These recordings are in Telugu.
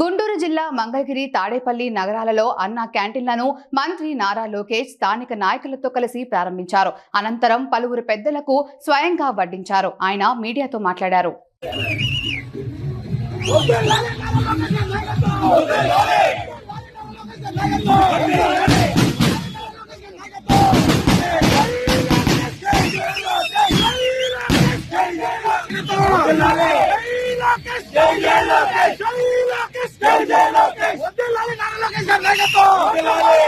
గుంటూరు జిల్లా మంగళగిరి తాడేపల్లి నగరాలలో అన్న క్యాంటీన్లను మంత్రి నారా లోకేష్ స్థానిక నాయకులతో కలిసి ప్రారంభించారు. అనంతరం పలువురు పెద్దలకు స్వయంగా వడ్డించారు. ఆయన మీడియాతో మాట్లాడారు. లోకేష్ జై జై లోకేష్ వదిలాలి నారా లోకేష్ గారి నాయకత్వం వదిలాలి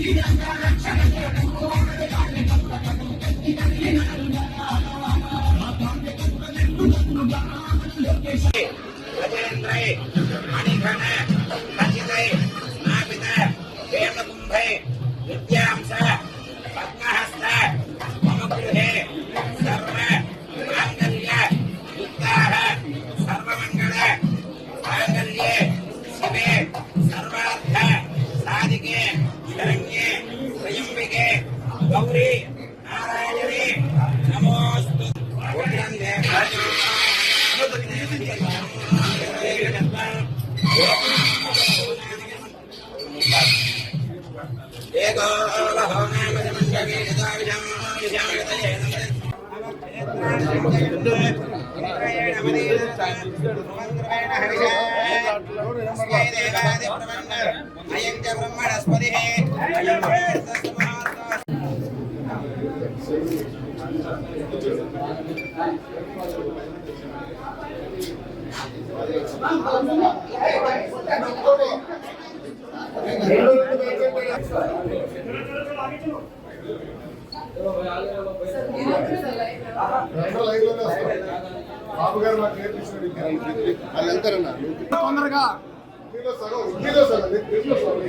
Yeah. గౌరీ నారాయణి నమోస్తు అయ్యంక బ్రహ్మణస్పతి బాబు గారు మాకు నేర్పించిన అది వెళ్తారన్నా తొందరగా సగం. సగం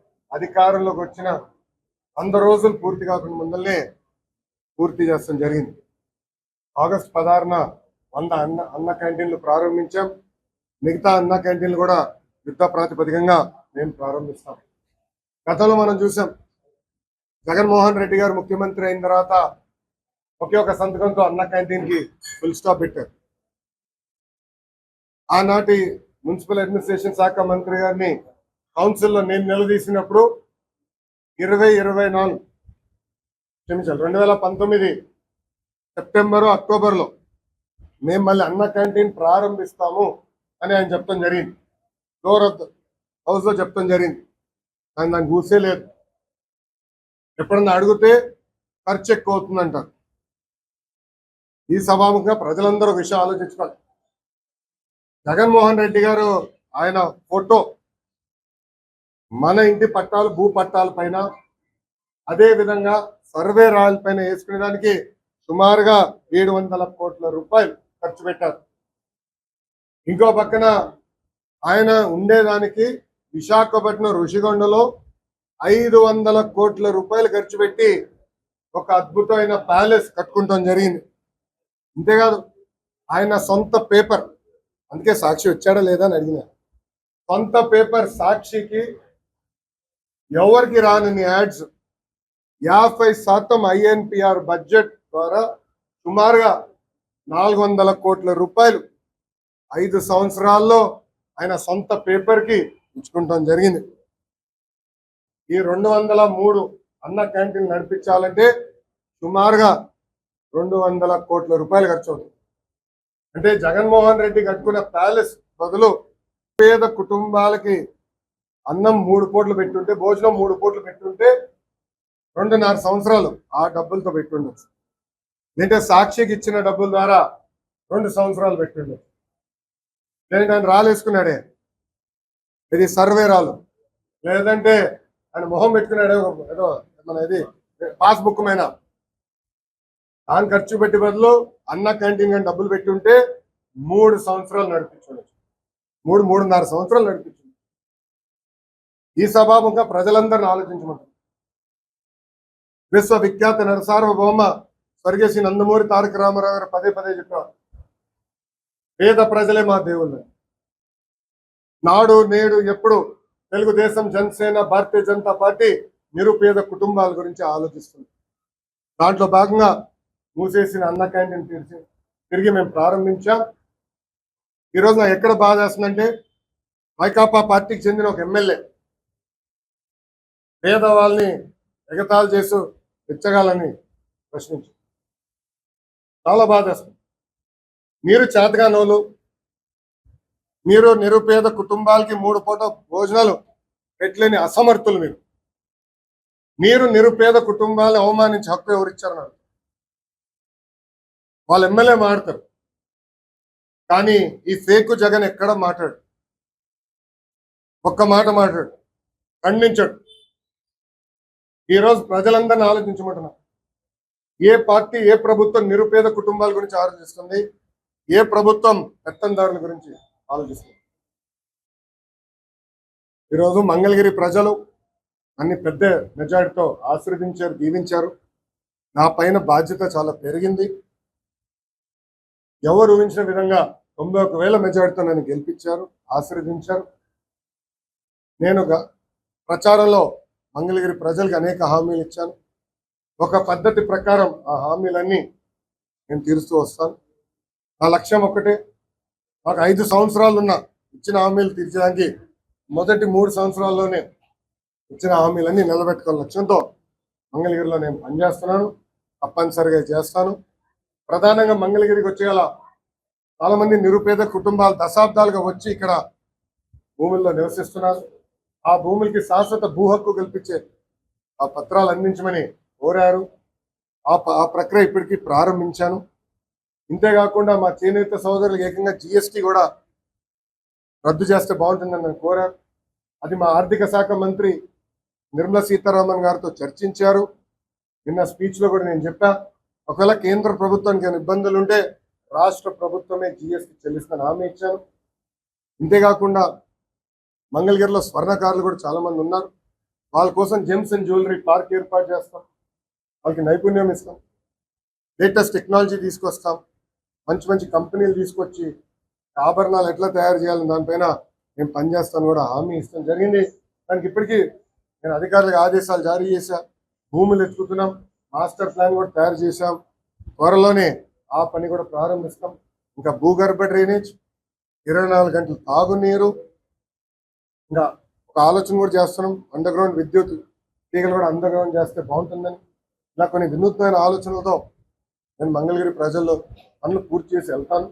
అధికారంలోకి వచ్చిన వంద రోజులు పూర్తి కాకుండా ముందల్లే పూర్తి చేస్తాం జరిగింది. ఆగస్ట్ పదహారున వంద అన్న అన్న క్యాంటీన్లు ప్రారంభించాం. మిగతా అన్న క్యాంటీన్లు కూడా యుద్ధ ప్రాతిపదికంగా మేము ప్రారంభిస్తాం. గతంలో మనం చూసాం జగన్మోహన్ రెడ్డి గారు ముఖ్యమంత్రి అయిన తర్వాత ఒకే ఒక సంతకంతో అన్న క్యాంటీన్కి ఫుల్ స్టాప్ పెట్టారు. ఆనాటి మున్సిపల్ అడ్మినిస్ట్రేషన్ శాఖ మంత్రి గారిని కౌన్సిల్లో నేను నిలదీసినప్పుడు ఇరవై ఇరవై నాలుగు క్షమించాలి రెండు వేల పంతొమ్మిది సెప్టెంబరు అక్టోబర్లో మేము మళ్ళీ అన్న క్యాంటీన్ ప్రారంభిస్తాము అని ఆయన చెప్పడం జరిగింది. ఫ్లోర్ ఆఫ్ హౌస్లో చెప్పడం జరిగింది. కానీ దానికి ఊసే లేదు. ఎప్పుడన్నా అడిగితే ఖర్చు ఎక్కువ అవుతుందంటారు. ఈ సభాముఖంగా ప్రజలందరూ విషయం ఆలోచించుకోవాలి. జగన్మోహన్ రెడ్డి గారు ఆయన ఫోటో మన ఇంటి పట్టాలు భూ పట్టాల పైన అదే విధంగా సర్వే రాయల పైన వేసుకునేదానికి సుమారుగా ఏడు వందల కోట్ల రూపాయలు ఖర్చు పెట్టారు. ఇంకో పక్కన ఆయన ఉండేదానికి విశాఖపట్నం ఋషిగొండలో ఐదు వందల కోట్ల రూపాయలు ఖర్చు పెట్టి ఒక అద్భుతమైన ప్యాలెస్ కట్టుకుంటాం జరిగింది. అంతేకాదు ఆయన సొంత పేపర్ అందుకే సాక్షి వచ్చాడా లేదా అని అడిగిన. సొంత పేపర్ సాక్షికి ఎవరికి రానని యాడ్స్? యాభై శాతం ఐఎన్పిఆర్ బడ్జెట్ ద్వారా సుమారుగా నాలుగు వందల కోట్ల రూపాయలు ఐదు సంవత్సరాల్లో ఆయన సొంత పేపర్కి ఇచ్చుకుంటాం జరిగింది. ఈ రెండు వందల మూడు అన్న క్యాంటీన్ నడిపించాలంటే సుమారుగా రెండు వందల కోట్ల రూపాయలు ఖర్చు అవుతుంది అంటే జగన్మోహన్ రెడ్డి కట్టుకున్న ప్యాలెస్ బదులు పేద కుటుంబాలకి అన్నం మూడు పూట్లు పెట్టుంటే భోజనం మూడు పూట్లు పెట్టుంటే రెండున్నర సంవత్సరాలు ఆ డబ్బులతో పెట్టుండొచ్చు. లేదంటే సాక్షికి ఇచ్చిన డబ్బుల ద్వారా రెండు సంవత్సరాలు పెట్టుండొచ్చు నేను ఆయన రాలేసుకున్నాడే. ఇది సర్వే రాలు. లేదంటే ఆయన మొహం పెట్టుకున్నాడే ఏదో మన ఇది పాస్బుక్ మీద. దాని ఖర్చు పెట్టి బదులు అన్న క్యాంటీన్ కానీ డబ్బులు పెట్టి ఉంటే మూడు సంవత్సరాలు నడిపించుండొచ్చు. మూడు మూడున్నర సంవత్సరాలు నడిపించు ఈ సభాముఖంగా ప్రజలందరిని ఆలోచించమంటారు విశ్వవిఖ్యాత నరసార్వభౌమ స్వర్గీయ నందమూరి తారక రామారావు గారు పదే పదే చెప్పారు పేద ప్రజలే మా దేవుళ్ళు. నాడు నేడు ఎప్పుడు తెలుగుదేశం జనసేన భారతీయ జనతా పార్టీ నిరుపేద కుటుంబాల గురించి ఆలోచిస్తుంది. దాంట్లో భాగంగా మూసేసిన అన్న క్యాంటీన్ తెరిచి తిరిగి మేము ప్రారంభించాం. ఈరోజు నాకు ఎక్కడ బాధ వేస్తుందంటే వైకాపా పార్టీకి చెందిన ఒక ఎమ్మెల్యే పేదవాళ్ళని ఎగతాలు చేస్తూ పిచ్చగాలని ప్రశ్నించు. చాలా బాధేస్తుంది మీరు చేతగానోళ్ళు మీరు నిరుపేద కుటుంబాలకి మూడు పూట భోజనాలు పెట్టలేని అసమర్థులు మీరు. మీరు నిరుపేద కుటుంబాలను అవమానించి హక్కు ఎవరిచ్చారన్నారు వాళ్ళు ఎమ్మెల్యే మాడతారు. కానీ ఈ ఫేకు జగన్ ఎక్కడ మాట్లాడు? ఒక్క మాట మాట్లాడు. ఖండించడు. ఈరోజు ప్రజలందరినీ ఆలోచించమంటున్నా. ఏ పార్టీ ఏ ప్రభుత్వం నిరుపేద కుటుంబాల గురించి ఆలోచిస్తుంది? ఏ ప్రభుత్వం పెత్తందారుల గురించి ఆలోచిస్తుంది? ఈరోజు మంగళగిరి ప్రజలు అన్ని పెద్ద మెజారిటీతో ఆశీర్వదించారు దీవించారు. నా పైన బాధ్యత చాలా పెరిగింది. ఎవరు ఊహించిన విధంగా తొంభై ఒక వేల మెజారిటీతో నన్ను గెలిపించారు ఆశీర్వదించారు. నేను ప్రచారంలో మంగళగిరి ప్రజలకు అనేక హామీలు ఇచ్చాను. ఒక పద్ధతి ప్రకారం ఆ హామీలన్నీ నేను తీరుస్తూ వస్తాను. నా లక్ష్యం ఒకటే నాకు ఐదు సంవత్సరాలున్న ఇచ్చిన హామీలు తీర్చడానికి మొదటి మూడు సంవత్సరాల్లోనే ఇచ్చిన హామీలన్నీ నిలబెట్టుకున్న లక్ష్యంతో మంగళగిరిలో నేను పనిచేస్తున్నాను తప్పనిసరిగా చేస్తాను. ప్రధానంగా మంగళగిరికి వచ్చేలా చాలామంది నిరుపేద కుటుంబాలు దశాబ్దాలుగా వచ్చి ఇక్కడ భూముల్లో నివసిస్తున్నారు. ఆ భూములకి శాశ్వత భూ హక్కు కల్పించే ఆ పత్రాలు అందించమని కోరారు. ఆ ప- ఆ ప్రక్రియ ఇప్పటికీ ప్రారంభించాను. ఇంతేకాకుండా మా చేనేత సోదరులకు ఏకంగా జిఎస్టీ కూడా రద్దు చేస్తే బాగుంటుందని నేను కోరారు. అది మా ఆర్థిక శాఖ మంత్రి నిర్మలా సీతారామన్ గారితో చర్చించారు. నిన్న స్పీచ్లో కూడా నేను చెప్పా ఒకవేళ కేంద్ర ప్రభుత్వానికి ఏమైనా ఇబ్బందులు ఉంటే రాష్ట్ర ప్రభుత్వమే జిఎస్టీ చెల్లిస్తాను హామీ ఇచ్చాను. ఇంతేకాకుండా మంగళగిరిలో స్వర్ణకారులు కూడా చాలామంది ఉన్నారు. వాళ్ళ కోసం జెమ్స్ అండ్ జ్యువెలరీ పార్క్ ఏర్పాటు చేస్తాం. వాళ్ళకి నైపుణ్యం ఇస్తాం. లేటెస్ట్ టెక్నాలజీ తీసుకొస్తాం. మంచి మంచి కంపెనీలు తీసుకొచ్చి ఆభరణాలు ఎట్లా తయారు చేయాలని దానిపైన నేను పనిచేస్తాను కూడా హామీ ఇస్తాం. జరిగింది. దానికి ఇప్పటికీ నేను అధికారులకు ఆదేశాలు జారీ చేశా. భూములు ఎత్తుకుతున్నాం. మాస్టర్ ప్లాన్ కూడా తయారు చేశాం. త్వరలోనే ఆ పని కూడా ప్రారంభిస్తాం. ఇంకా భూగర్భ డ్రైనేజ్ ఇరవై నాలుగు గంటలు తాగునీరు ఇంకా ఒక ఆలోచన కూడా చేస్తున్నాం. అండర్ గ్రౌండ్ విద్యుత్ తీగలు కూడా అండర్ గ్రౌండ్ చేస్తే బాగుంటుందని. ఇలా కొన్ని వినూత్నమైన ఆలోచనలతో నేను మంగళగిరి ప్రజల్లో పనులు పూర్తి చేసి వెళ్తాను.